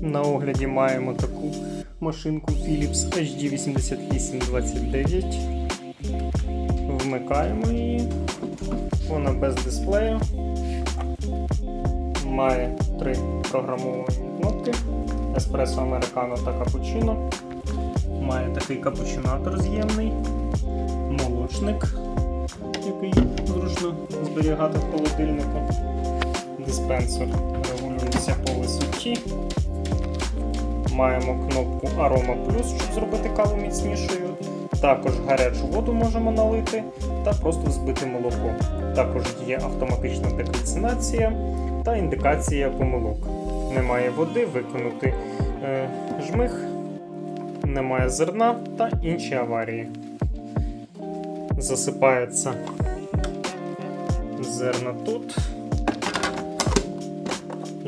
На огляді маємо таку машинку Philips HD8829. Вмикаємо її. Вона без дисплею. Має три програмовані кнопки: еспресо, американо та капучино. Має такий капучинатор з'ємний, молочник, який зручно зберігати в холодильнику. Диспенсер регулюється по висоті. Маємо кнопку Aroma Plus, щоб зробити каву міцнішою. Також гарячу воду можемо налити та просто взбити молоко. Також є автоматична декальцинація та індикація помилок. Немає води, виконати е, жмих, немає зерна та інші аварії. Засипається зерна тут.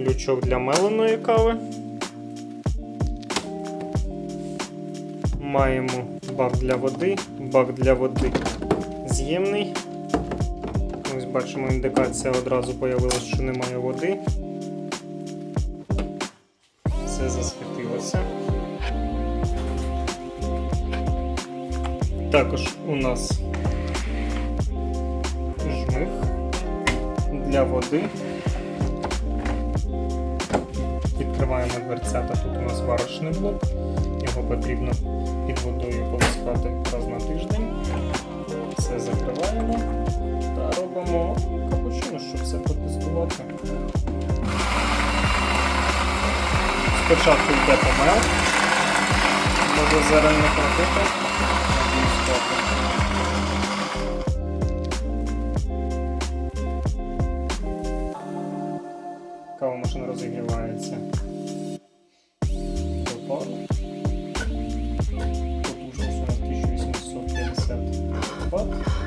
Лючок для меленої кави. Маємо бак для води, бак для води з'ємний. Ось бачимо, індикація одразу появилась, що немає води. Все засвітилося. Також у нас жмих для води. Відкриваємо дверцята. Тут у нас варочний блок. Його потрібно під водою полоскати раз на тиждень. Все закриваємо та робимо капучино, щоб все протестувати. Спочатку йде помел. Може зараз не Кавомашина розігрівається. до пару. Потужність у нас 1850 Вт.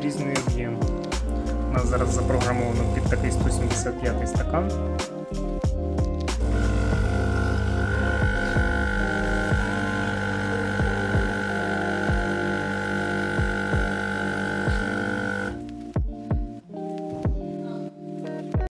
Різний об'єм. У нас зараз запрограмовано під такий 175 стакан.